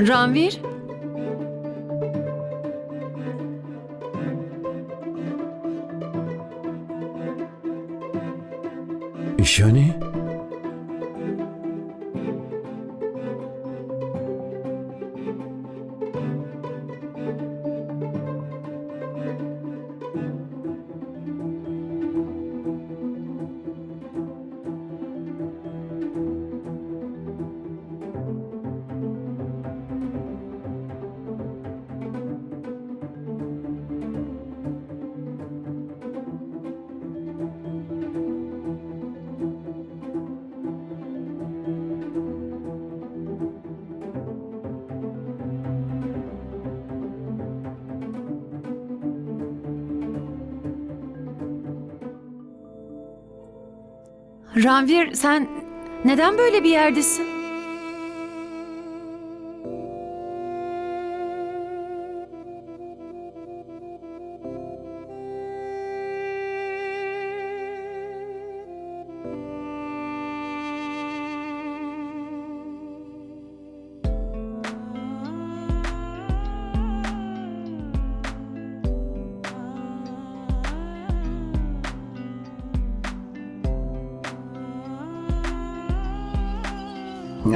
Ranvir? Ranvir sen neden böyle bir yerdesin?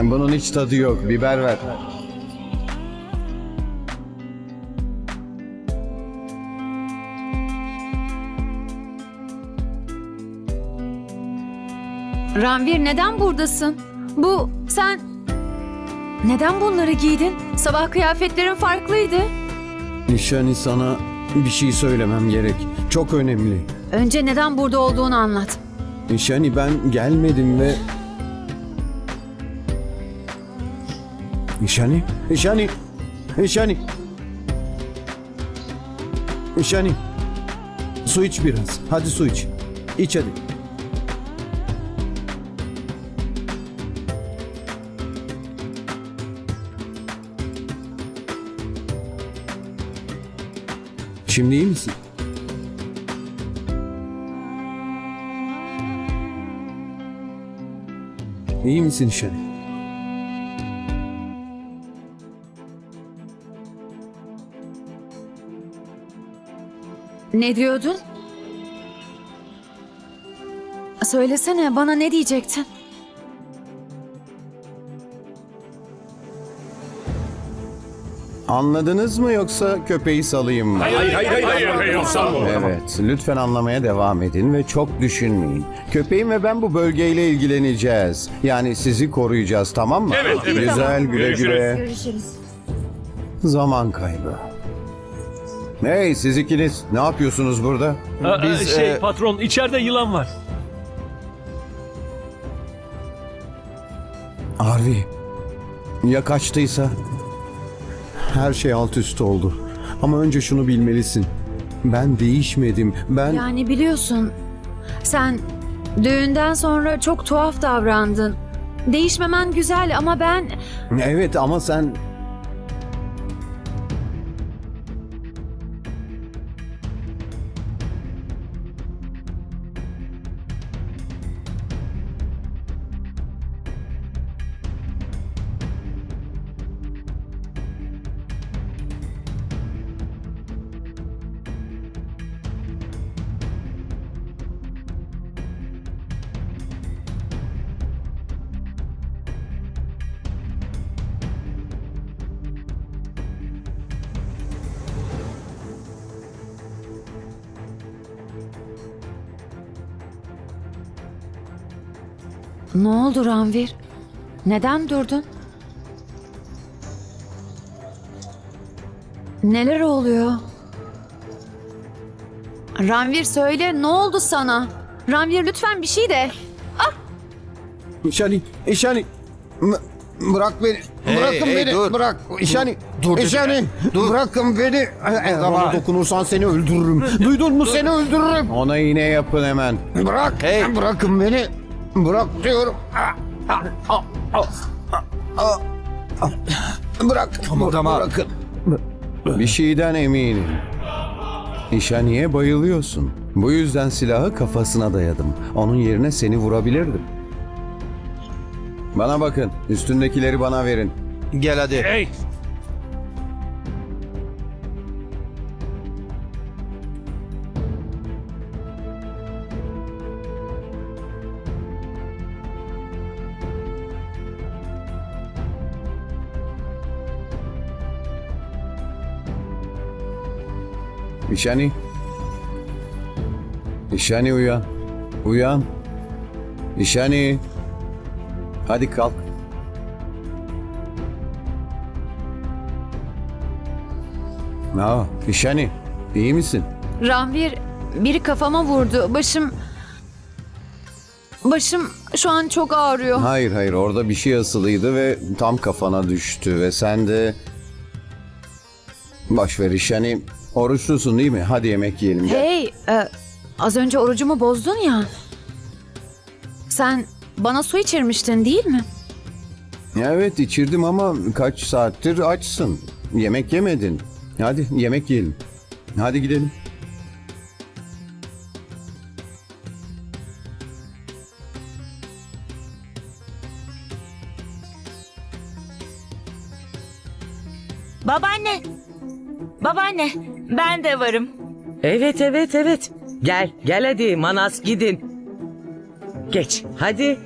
Bunun hiç tadı yok. Biber ver. Ranvir neden buradasın? Bu sen neden bunları giydin? Sabah kıyafetlerin farklıydı. İşani sana bir şey söylemem gerek. Çok önemli. Önce neden burada olduğunu anlat. İşani ben gelmedim ve... İşani, İşani, İşani. İşani. Su iç biraz. Hadi su iç. İç hadi. Şimdi iyi misin? İyi misin İşani? Ne diyordun? Söylesene bana ne diyecektin? Anladınız mı yoksa köpeği salayım mı? Hayır hayır hayır hayır, hayır, sanmam. Evet, lütfen anlamaya devam edin ve çok düşünmeyin. Köpeğim ve ben bu bölgeyle ilgileneceğiz. Yani sizi koruyacağız, tamam mı? Evet, evet. Güzel, güle güle. Görüşürüz. Zaman kaybı. Hey siz ikiniz, ne yapıyorsunuz burada? Aa, Biz, şey e, patron içeride yılan var. Harvey, ya kaçtıysa? Her şey alt üst oldu. Ama önce şunu bilmelisin. Ben değişmedim. Ben... Yani biliyorsun sen düğünden sonra çok tuhaf davrandın. Değişmemen güzel ama ben Evet ama sen... ne oldu Ranvir? Neden durdun? Neler oluyor? Ranvir söyle ne oldu sana? Ranvir lütfen bir şey de. İşani, İşani. M- Bırak beni. Bırakın hey, beni. dur. Bırak. İşani. Dur İşani. Dur. Bırakın beni. Eğer bana dokunursan seni öldürürüm. Duydun mu? Seni öldürürüm. Ona iğne yapın hemen. Bırak. Hey. Bırakın beni. Bırak diyorum. Bırak. Kımıldama. Bırakın. Bir şeyden eminim. İşaniye bayılıyorsun. Bu yüzden silahı kafasına dayadım. Onun yerine seni vurabilirdim. Bana bakın. Üstündekileri bana verin. Gel hadi. Hey İşani. İşani uyan. Uyan. İşani. Hadi kalk. Aa, İşani. iyi misin? Ranvir biri kafama vurdu. Başım... Başım şu an çok ağrıyor. Hayır hayır orada bir şey asılıydı ve tam kafana düştü ve sen de... Boş ver İşani. Oruçlusun değil mi? Hadi yemek yiyelim. Gel. Hey, e, az önce orucumu bozdun ya. Sen bana su içirmiştin değil mi? Evet içirdim ama kaç saattir açsın. Yemek yemedin. Hadi yemek yiyelim. Hadi gidelim. Babaanne. Babaanne, ben de varım. Evet evet evet. Gel gel hadi Manas gidin. Geç hadi.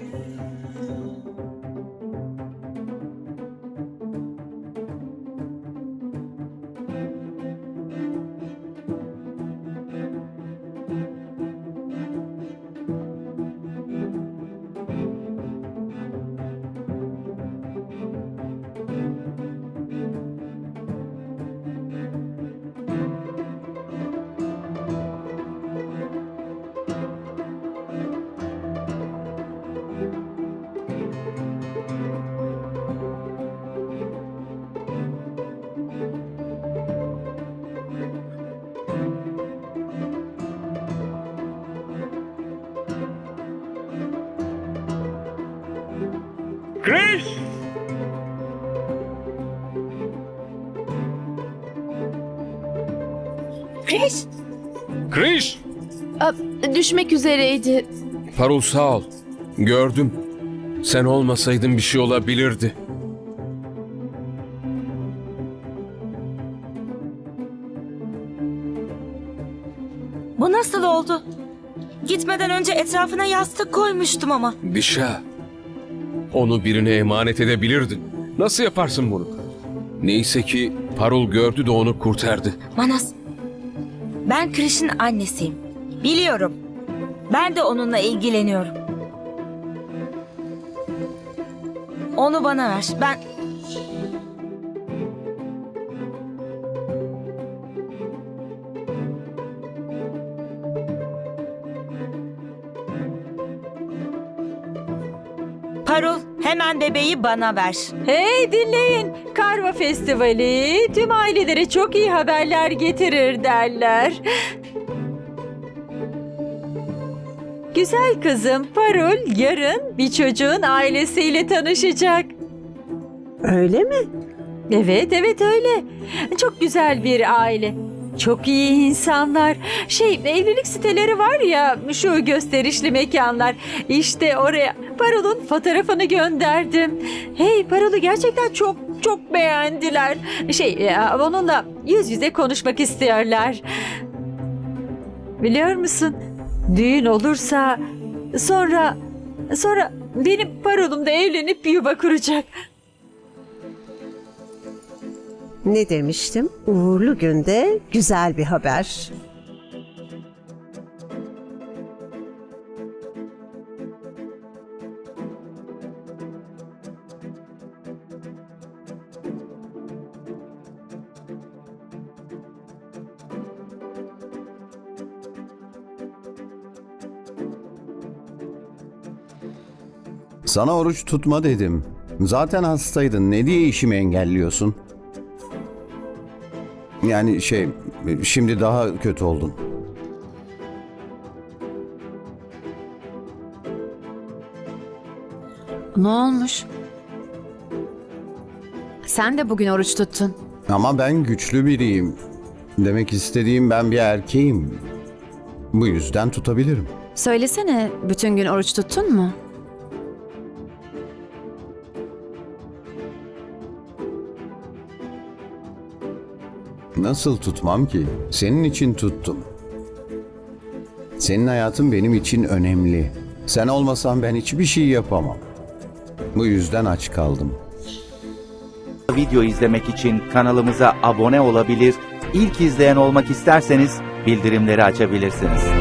Kriş! Kriş. Kriş! E, düşmek üzereydi. Parul sağ ol. Gördüm. Sen olmasaydın bir şey olabilirdi. Bu nasıl oldu? Gitmeden önce etrafına yastık koymuştum ama. Dişa. Onu birine emanet edebilirdin. Nasıl yaparsın bunu? Neyse ki Parul gördü de onu kurtardı. Manas, ben Kriş'in annesiyim. Biliyorum. Ben de onunla ilgileniyorum. Onu bana ver. Ben... Hemen bebeği bana ver. Hey dinleyin. Karva Festivali tüm ailelere çok iyi haberler getirir derler. Güzel kızım Parul yarın bir çocuğun ailesiyle tanışacak. Öyle mi? Evet evet öyle. Çok güzel bir aile. Çok iyi insanlar. Şey evlilik siteleri var ya şu gösterişli mekanlar. İşte oraya Parul'un fotoğrafını gönderdim. Hey Parul'u gerçekten çok çok beğendiler. Şey e, onunla yüz yüze konuşmak istiyorlar. Biliyor musun? Düğün olursa sonra sonra benim Parul'um da evlenip yuva kuracak. Ne demiştim? Uğurlu günde güzel bir haber. Sana oruç tutma dedim. Zaten hastaydın. Ne diye işimi engelliyorsun? Yani şey, şimdi daha kötü oldun. Ne olmuş? Sen de bugün oruç tuttun. Ama ben güçlü biriyim. Demek istediğim ben bir erkeğim. Bu yüzden tutabilirim. Söylesene bütün gün oruç tuttun mu? Nasıl tutmam ki? Senin için tuttum. Senin hayatın benim için önemli. Sen olmasan ben hiçbir şey yapamam. Bu yüzden aç kaldım. video izlemek için kanalımıza abone olabilir, ilk izleyen olmak isterseniz bildirimleri açabilirsiniz.